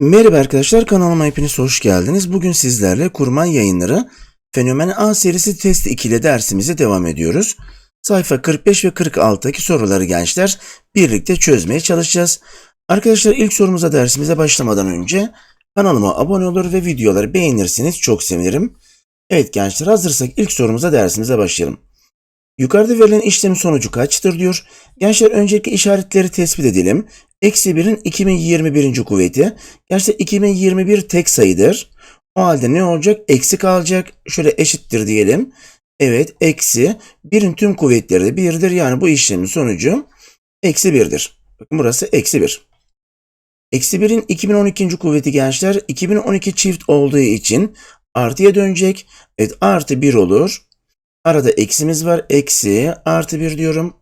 Merhaba arkadaşlar kanalıma hepiniz hoş geldiniz. Bugün sizlerle kurman yayınları Fenomen A serisi test 2 ile dersimize devam ediyoruz. Sayfa 45 ve 46'daki soruları gençler birlikte çözmeye çalışacağız. Arkadaşlar ilk sorumuza dersimize başlamadan önce kanalıma abone olur ve videoları beğenirseniz çok sevinirim. Evet gençler hazırsak ilk sorumuza dersimize başlayalım. Yukarıda verilen işlemin sonucu kaçtır diyor. Gençler öncelikle işaretleri tespit edelim. Eksi 1'in 2021. kuvveti. Gerçi 2021 tek sayıdır. O halde ne olacak? Eksi kalacak. Şöyle eşittir diyelim. Evet eksi 1'in tüm kuvvetleri de 1'dir. Yani bu işlemin sonucu eksi 1'dir. Bakın burası eksi 1. Eksi 1'in 2012. kuvveti gençler 2012 çift olduğu için artıya dönecek. Evet artı 1 olur. Arada eksimiz var. Eksi artı 1 diyorum.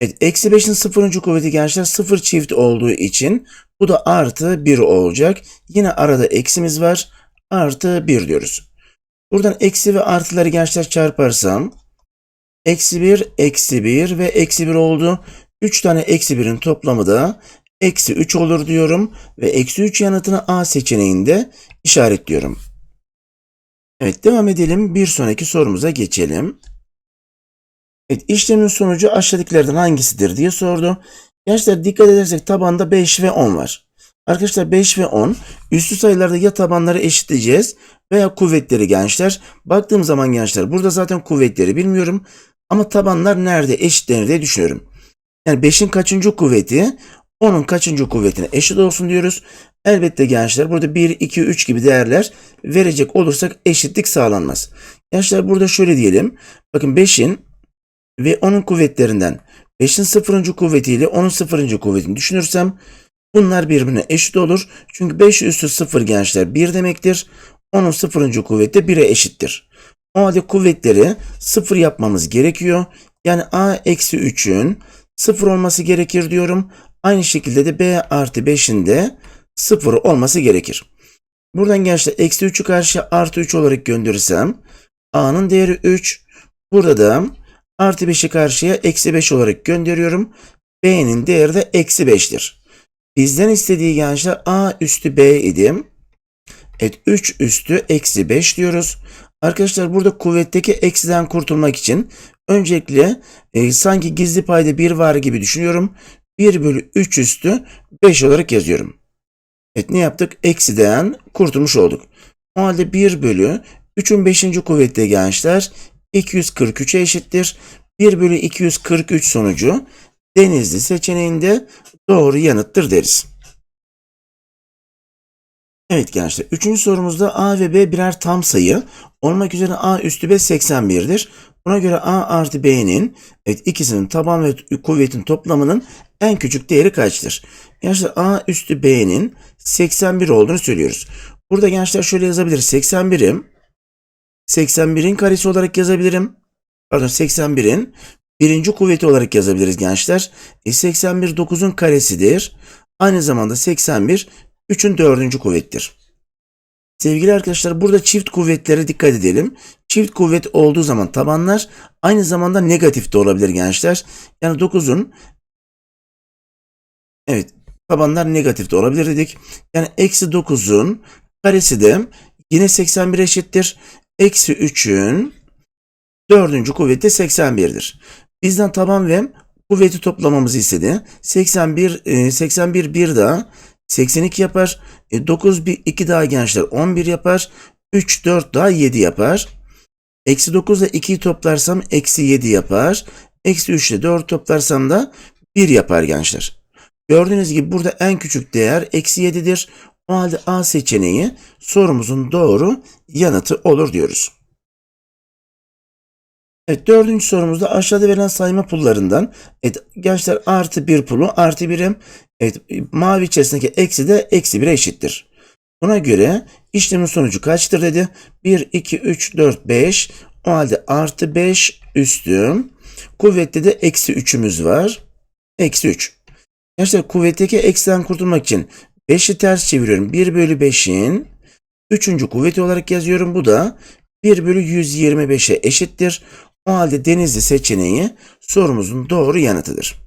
Evet, eksi 5'in sıfırıncı kuvveti gençler sıfır çift olduğu için bu da artı 1 olacak. Yine arada eksimiz var. Artı 1 diyoruz. Buradan eksi ve artıları gençler çarparsam eksi 1, eksi 1 ve eksi 1 oldu. 3 tane eksi 1'in toplamı da eksi 3 olur diyorum. Ve eksi 3 yanıtını A seçeneğinde işaretliyorum. Evet devam edelim. Bir sonraki sorumuza geçelim. Evet, işlemin sonucu aşağıdakilerden hangisidir diye sordu. Gençler dikkat edersek tabanda 5 ve 10 var. Arkadaşlar 5 ve 10 üstü sayılarda ya tabanları eşitleyeceğiz veya kuvvetleri gençler. Baktığım zaman gençler burada zaten kuvvetleri bilmiyorum ama tabanlar nerede eşitlenir diye düşünüyorum. Yani 5'in kaçıncı kuvveti 10'un kaçıncı kuvvetine eşit olsun diyoruz. Elbette gençler burada 1, 2, 3 gibi değerler verecek olursak eşitlik sağlanmaz. Gençler burada şöyle diyelim. Bakın 5'in ve onun kuvvetlerinden 5'in sıfırıncı kuvvetiyle 10'un sıfırıncı kuvvetini düşünürsem bunlar birbirine eşit olur. Çünkü 5 üstü 0 gençler 1 demektir. 10'un sıfırıncı kuvveti 1'e eşittir. O halde kuvvetleri 0 yapmamız gerekiyor. Yani a eksi 3'ün 0 olması gerekir diyorum. Aynı şekilde de b artı 5'in de 0 olması gerekir. Buradan gençler eksi 3'ü karşıya artı 3 olarak gönderirsem a'nın değeri 3. Burada da Artı 5'i karşıya eksi 5 olarak gönderiyorum. B'nin değeri de eksi 5'tir. Bizden istediği gençler A üstü B idi. Evet 3 üstü eksi 5 diyoruz. Arkadaşlar burada kuvvetteki eksiden kurtulmak için öncelikle e, sanki gizli payda 1 var gibi düşünüyorum. 1 bölü 3 üstü 5 olarak yazıyorum. Evet ne yaptık? Eksiden kurtulmuş olduk. O halde 1 bölü 3'ün 5. kuvvette gençler 243'e eşittir. 1 bölü 243 sonucu Denizli seçeneğinde doğru yanıttır deriz. Evet gençler. Üçüncü sorumuzda A ve B birer tam sayı. Olmak üzere A üstü B 81'dir. Buna göre A artı B'nin evet ikisinin taban ve kuvvetin toplamının en küçük değeri kaçtır? Gençler A üstü B'nin 81 olduğunu söylüyoruz. Burada gençler şöyle yazabiliriz. 81'im 81'in karesi olarak yazabilirim. Pardon 81'in birinci kuvveti olarak yazabiliriz gençler. E 81 9'un karesidir. Aynı zamanda 81 3'ün dördüncü kuvvettir. Sevgili arkadaşlar burada çift kuvvetlere dikkat edelim. Çift kuvvet olduğu zaman tabanlar aynı zamanda negatif de olabilir gençler. Yani 9'un evet tabanlar negatif de olabilir dedik. Yani eksi 9'un karesi de yine 81 eşittir. Eksi 3'ün dördüncü kuvveti 81'dir. Bizden taban ve kuvveti toplamamızı istedi. 81, 81 bir daha 82 yapar. 9 bir 2 daha gençler 11 yapar. 3 4 daha 7 yapar. Eksi 9 ile 2'yi toplarsam eksi 7 yapar. Eksi 3 ile 4 toplarsam da 1 yapar gençler. Gördüğünüz gibi burada en küçük değer eksi 7'dir. O halde A seçeneği sorumuzun doğru yanıtı olur diyoruz. Evet dördüncü sorumuzda aşağıda verilen sayma pullarından evet, gençler artı bir pulu artı birim evet, mavi içerisindeki eksi de eksi 1'e eşittir. Buna göre işlemin sonucu kaçtır dedi. 1, 2, 3, 4, 5 o halde artı 5 üstü kuvvette de eksi 3'ümüz var. Eksi 3. Gençler kuvvetteki eksiden kurtulmak için 5'i ters çeviriyorum. 1 bölü 5'in 3. kuvveti olarak yazıyorum. Bu da 1 bölü 125'e eşittir. O halde denizli seçeneği sorumuzun doğru yanıtıdır.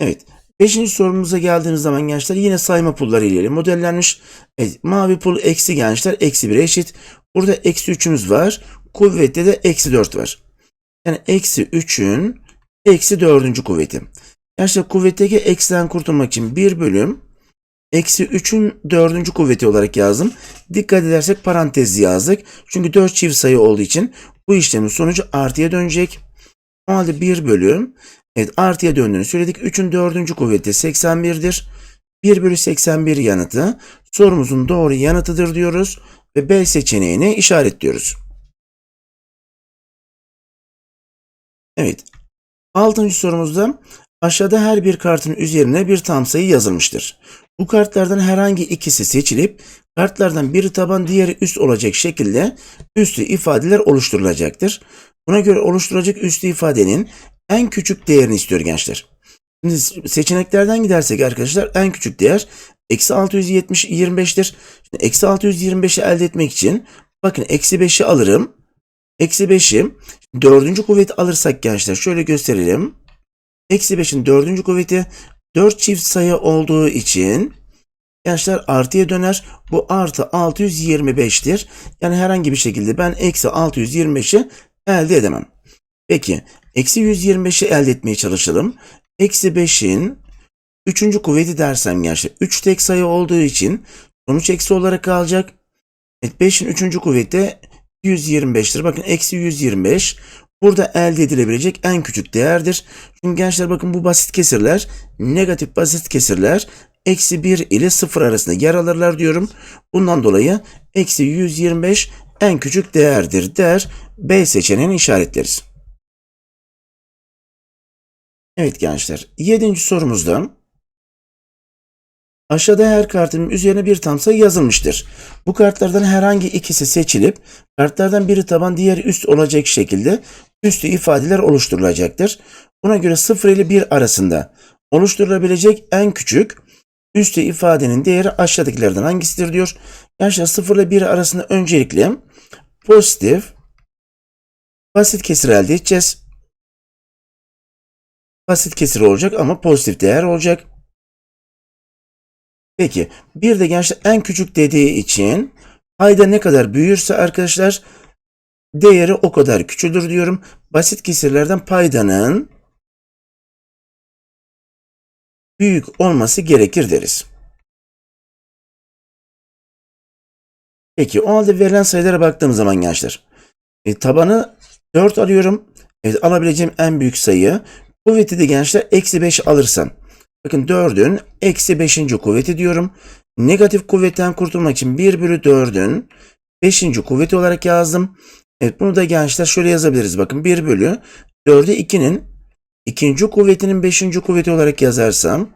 Evet. Beşinci sorumuza geldiğimiz zaman gençler yine sayma pulları ile modellenmiş. Evet, mavi pul eksi gençler eksi 1'e eşit. Burada eksi 3'ümüz var. Kuvvette de eksi 4 var. Yani eksi 3'ün eksi 4. kuvveti. Gençler kuvvetteki eksiden kurtulmak için 1 bölüm eksi 3'ün 4. kuvveti olarak yazdım. Dikkat edersek parantez yazdık. Çünkü 4 çift sayı olduğu için bu işlemin sonucu artıya dönecek. O halde 1 bölüm Evet artıya döndüğünü söyledik. 3'ün 4. kuvveti 81'dir. 1 bölü 81 yanıtı sorumuzun doğru yanıtıdır diyoruz ve B seçeneğini işaretliyoruz. Evet. 6. sorumuzda aşağıda her bir kartın üzerine bir tam sayı yazılmıştır. Bu kartlardan herhangi ikisi seçilip kartlardan biri taban diğeri üst olacak şekilde üstü ifadeler oluşturulacaktır. Buna göre oluşturulacak üstü ifadenin en küçük değerini istiyor gençler. Şimdi seçeneklerden gidersek arkadaşlar en küçük değer eksi 670 25'tir. Şimdi eksi 625'i elde etmek için bakın eksi 5'i alırım. Eksi 5'i dördüncü kuvveti alırsak gençler şöyle gösterelim. Eksi 5'in dördüncü kuvveti 4 çift sayı olduğu için gençler artıya döner. Bu artı 625'tir. Yani herhangi bir şekilde ben eksi 625'i elde edemem. Peki eksi 125'i elde etmeye çalışalım. Eksi 5'in 3. kuvveti dersem gençler 3 tek sayı olduğu için sonuç eksi olarak kalacak. Evet 5'in 3. kuvveti 125'tir. Bakın eksi 125 burada elde edilebilecek en küçük değerdir. Çünkü gençler bakın bu basit kesirler negatif basit kesirler eksi 1 ile 0 arasında yer alırlar diyorum. Bundan dolayı eksi 125 en küçük değerdir der. B seçeneğini işaretleriz. Evet gençler, yedinci sorumuzda aşağıda her kartın üzerine bir tam sayı yazılmıştır. Bu kartlardan herhangi ikisi seçilip kartlardan biri taban diğeri üst olacak şekilde üstü ifadeler oluşturulacaktır. Buna göre 0 ile 1 arasında oluşturulabilecek en küçük üstü ifadenin değeri aşağıdakilerden hangisidir diyor. Gençler 0 ile 1 arasında öncelikle pozitif basit kesir elde edeceğiz basit kesir olacak ama pozitif değer olacak. Peki bir de gençler en küçük dediği için payda ne kadar büyürse arkadaşlar değeri o kadar küçülür diyorum. Basit kesirlerden paydanın büyük olması gerekir deriz. Peki o halde verilen sayılara baktığım zaman gençler e, tabanı 4 alıyorum. Evet alabileceğim en büyük sayı Kuvveti de gençler eksi 5 alırsam. Bakın 4'ün eksi 5. kuvveti diyorum. Negatif kuvvetten kurtulmak için 1 bölü 4'ün 5. kuvveti olarak yazdım. Evet bunu da gençler şöyle yazabiliriz. Bakın 1 bölü 4'ü 2'nin ikinci kuvvetinin 5. kuvveti olarak yazarsam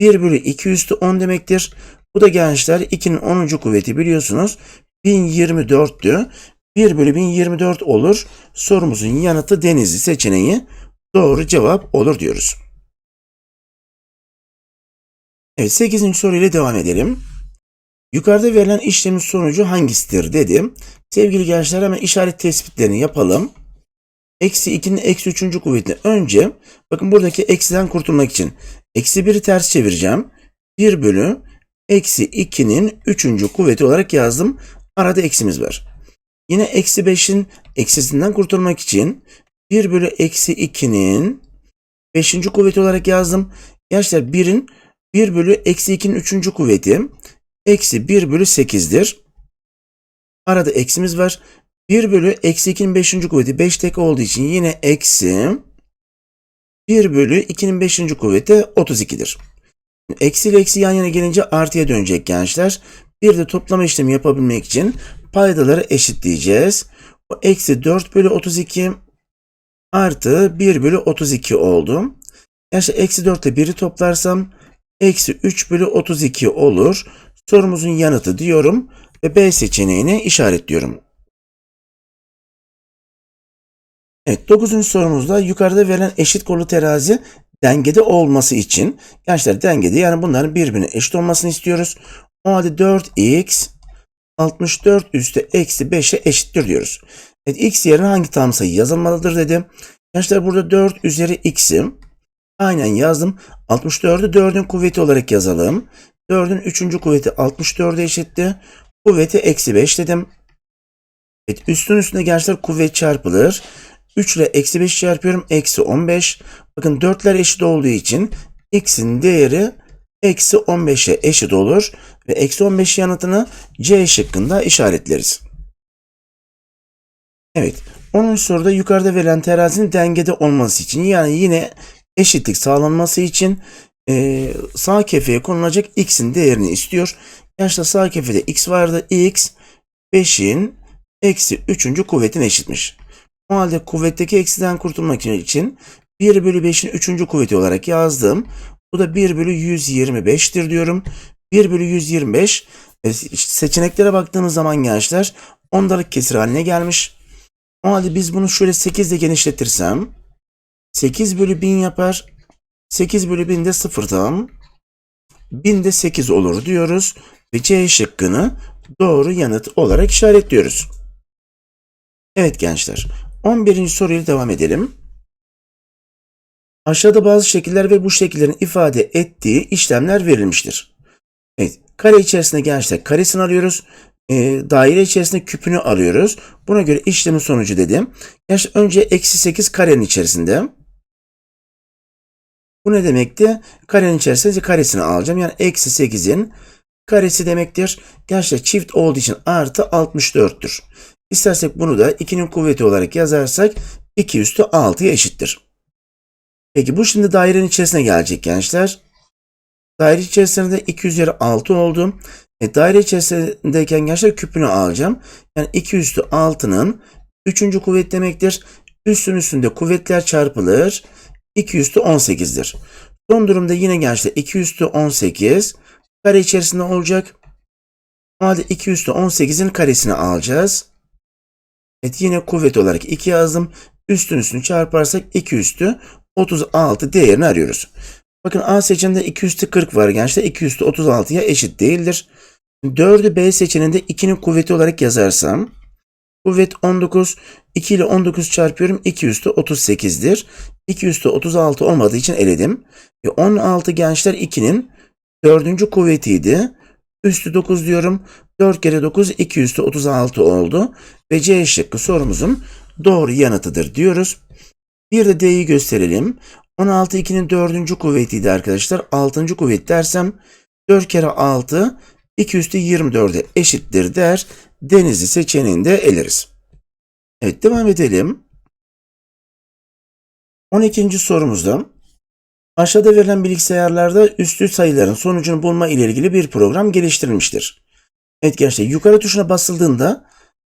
1 bölü 2 üstü 10 demektir. Bu da gençler 2'nin 10. kuvveti biliyorsunuz 1024'tü. 1 bölü 1024 olur. Sorumuzun yanıtı denizli seçeneği doğru cevap olur diyoruz. Evet 8. soruyla devam edelim. Yukarıda verilen işlemin sonucu hangisidir dedim. Sevgili gençler hemen işaret tespitlerini yapalım. Eksi 2'nin eksi 3. kuvvetini önce bakın buradaki eksiden kurtulmak için eksi 1'i ters çevireceğim. 1 bölü eksi 2'nin 3. kuvveti olarak yazdım. Arada eksimiz var. Yine eksi 5'in eksisinden kurtulmak için 1 bölü eksi 2'nin 5. kuvveti olarak yazdım. Gençler 1'in 1 bölü eksi 2'nin 3. kuvveti eksi 1 bölü 8'dir. Arada eksimiz var. 1 bölü eksi 2'nin 5. kuvveti 5 tek olduğu için yine eksi 1 bölü 2'nin 5. kuvveti 32'dir. Eksi ile eksi yan yana gelince artıya dönecek gençler. Bir de toplama işlemi yapabilmek için paydaları eşitleyeceğiz. O eksi 4 bölü 32 artı 1 bölü 32 oldu. Yani eksi 4 ile 1'i toplarsam eksi 3 bölü 32 olur. Sorumuzun yanıtı diyorum ve B seçeneğini işaretliyorum. Evet 9. sorumuzda yukarıda verilen eşit kollu terazi dengede olması için gençler dengede yani bunların birbirine eşit olmasını istiyoruz. O halde 4x 64 üstü eksi 5'e eşittir diyoruz. Evet, x yerine hangi tam sayı yazılmalıdır dedim. Gençler burada 4 üzeri x'i Aynen yazdım. 64'ü 4'ün kuvveti olarak yazalım. 4'ün 3. kuvveti 64'e eşitti. Kuvveti eksi 5 dedim. Evet, üstün üstüne gençler kuvvet çarpılır. 3 ile eksi 5 çarpıyorum. Eksi 15. Bakın 4'ler eşit olduğu için x'in değeri eksi 15'e eşit olur. Ve eksi 15 yanıtını C şıkkında işaretleriz. Evet. 10. soruda yukarıda verilen terazinin dengede olması için yani yine eşitlik sağlanması için e, sağ kefeye konulacak x'in değerini istiyor. Gençler sağ kefede x vardı. x 5'in eksi 3. kuvvetine eşitmiş. O halde kuvvetteki eksiden kurtulmak için 1 bölü 5'in 3. kuvveti olarak yazdım. Bu da 1 bölü 125'tir diyorum. 1 bölü 125 e, seçeneklere baktığımız zaman gençler ondalık kesir haline gelmiş. O halde biz bunu şöyle 8 ile genişletirsem 8 bölü 1000 yapar. 8 bölü 1000 de sıfırdan 1000 de 8 olur diyoruz. Ve C şıkkını doğru yanıt olarak işaretliyoruz. Evet gençler 11. soruyla devam edelim. Aşağıda bazı şekiller ve bu şekillerin ifade ettiği işlemler verilmiştir. Evet, kare içerisinde gençler karesini alıyoruz. E, daire içerisinde küpünü alıyoruz. Buna göre işlemin sonucu dedim. Gençler önce eksi 8 karenin içerisinde. Bu ne demekti? Karenin içerisinde karesini alacağım. Yani eksi 8'in karesi demektir. Gençler çift olduğu için artı 64'tür. İstersek bunu da 2'nin kuvveti olarak yazarsak 2 üstü 6'ya eşittir. Peki bu şimdi dairenin içerisine gelecek gençler. Daire içerisinde 2 üzeri 6 oldu. E, daire içerisindeyken gençler küpünü alacağım. Yani 2 üstü 6'nın 3. kuvvet demektir. Üstün üstünde kuvvetler çarpılır. 2 üstü 18'dir. Son durumda yine gençler 2 üstü 18 kare içerisinde olacak. Halde 2 üstü 18'in karesini alacağız. Evet yine kuvvet olarak 2 yazdım. Üstün üstünü çarparsak 2 üstü 36 değerini arıyoruz. Bakın A seçeneğinde 2 üstü 40 var gençler. 2 üstü 36'ya eşit değildir. 4'ü B seçeneğinde 2'nin kuvveti olarak yazarsam kuvvet 19. 2 ile 19 çarpıyorum. 2 üstü 38'dir. 2 üstü 36 olmadığı için eledim. E 16 gençler 2'nin 4. kuvvetiydi. Üstü 9 diyorum. 4 kere 9 2 üstü 36 oldu. Ve C şıkkı sorumuzun doğru yanıtıdır diyoruz. Bir de D'yi gösterelim. 16 2'nin 4. kuvvetiydi arkadaşlar. 6. kuvvet dersem 4 kere 6 2 üstü 24'e eşittir der. Denizli seçeneğinde eleriz. Evet devam edelim. 12. sorumuzda aşağıda verilen bilgisayarlarda üstü sayıların sonucunu bulma ile ilgili bir program geliştirilmiştir. Evet gençler yukarı tuşuna basıldığında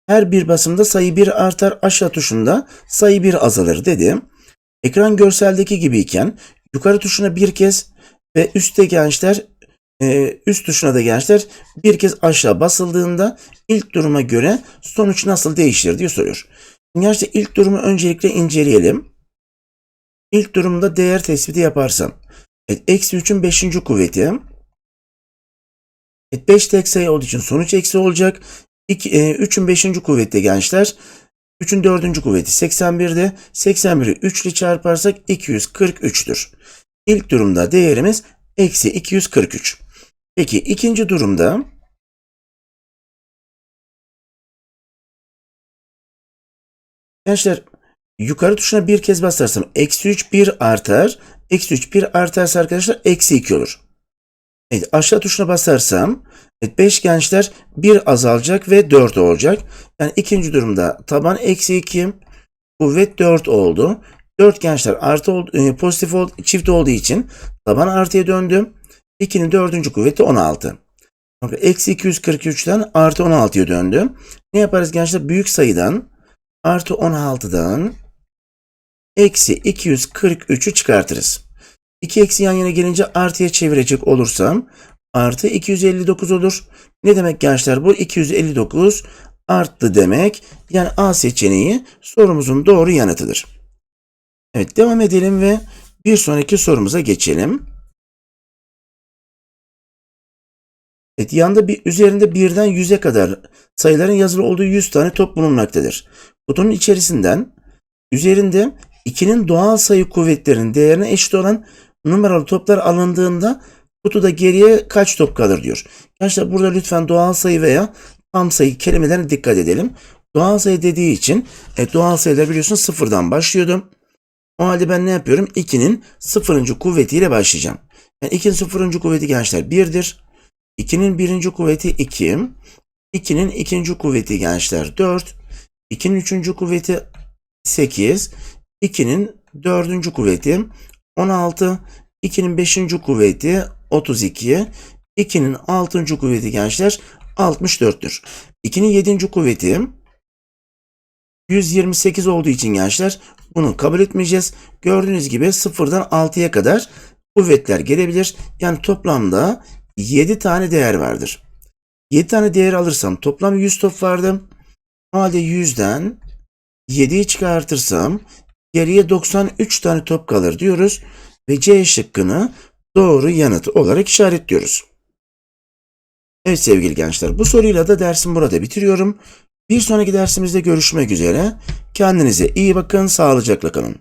her bir basımda sayı 1 artar aşağı tuşunda sayı 1 azalır dedim. Ekran görseldeki gibiyken yukarı tuşuna bir kez ve üstte gençler e, üst tuşuna da gençler bir kez aşağı basıldığında ilk duruma göre sonuç nasıl değişir diye soruyor. Gençler ilk durumu öncelikle inceleyelim. İlk durumda değer tespiti yaparsam. Evet, eksi 3'ün 5. kuvveti. Evet, 5 tek sayı olduğu için sonuç eksi olacak. 3'ün 5. kuvveti gençler. 3'ün 4. kuvveti 81'de. 81'i 3 ile çarparsak 243'tür. İlk durumda değerimiz eksi 243. Peki ikinci durumda Gençler yukarı tuşuna bir kez basarsam eksi 3 1 artar. Eksi 3 1 artarsa arkadaşlar eksi 2 olur. Evet aşağı tuşuna basarsam evet, 5 gençler 1 azalacak ve 4 olacak. Yani ikinci durumda taban eksi 2 kuvvet 4 oldu. 4 gençler artı oldu, e, pozitif oldu, çift olduğu için taban artıya döndü. 2'nin dördüncü kuvveti 16. Eksi 243'ten artı 16'ya döndü. Ne yaparız gençler? Büyük sayıdan artı 16'dan eksi 243'ü çıkartırız. 2 eksi yan yana gelince artıya çevirecek olursam artı 259 olur. Ne demek gençler bu? 259 arttı demek. Yani A seçeneği sorumuzun doğru yanıtıdır. Evet devam edelim ve bir sonraki sorumuza geçelim. Evet, yanda bir üzerinde birden yüze kadar sayıların yazılı olduğu 100 tane top bulunmaktadır. Kutunun içerisinden üzerinde 2'nin doğal sayı kuvvetlerinin değerine eşit olan numaralı toplar alındığında kutuda geriye kaç top kalır diyor. Gençler burada lütfen doğal sayı veya tam sayı kelimelerine dikkat edelim. Doğal sayı dediği için e, doğal sayılar biliyorsun sıfırdan başlıyordum. O halde ben ne yapıyorum? 2'nin sıfırıncı kuvvetiyle başlayacağım. Yani 2'nin sıfırıncı kuvveti gençler 1'dir. 2'nin birinci kuvveti 2. 2'nin ikinci kuvveti gençler 4. 2'nin üçüncü kuvveti 8. 2'nin dördüncü kuvveti 16. 2'nin beşinci kuvveti 32. 2'nin altıncı kuvveti gençler 64'tür. 2'nin yedinci kuvveti 128 olduğu için gençler bunu kabul etmeyeceğiz. Gördüğünüz gibi sıfırdan 6'ya kadar kuvvetler gelebilir. Yani toplamda 7 tane değer vardır. 7 tane değer alırsam toplam 100 top vardı. O halde 100'den 7'yi çıkartırsam geriye 93 tane top kalır diyoruz. Ve C şıkkını doğru yanıt olarak işaretliyoruz. Evet sevgili gençler bu soruyla da dersimi burada bitiriyorum. Bir sonraki dersimizde görüşmek üzere. Kendinize iyi bakın, sağlıcakla kalın.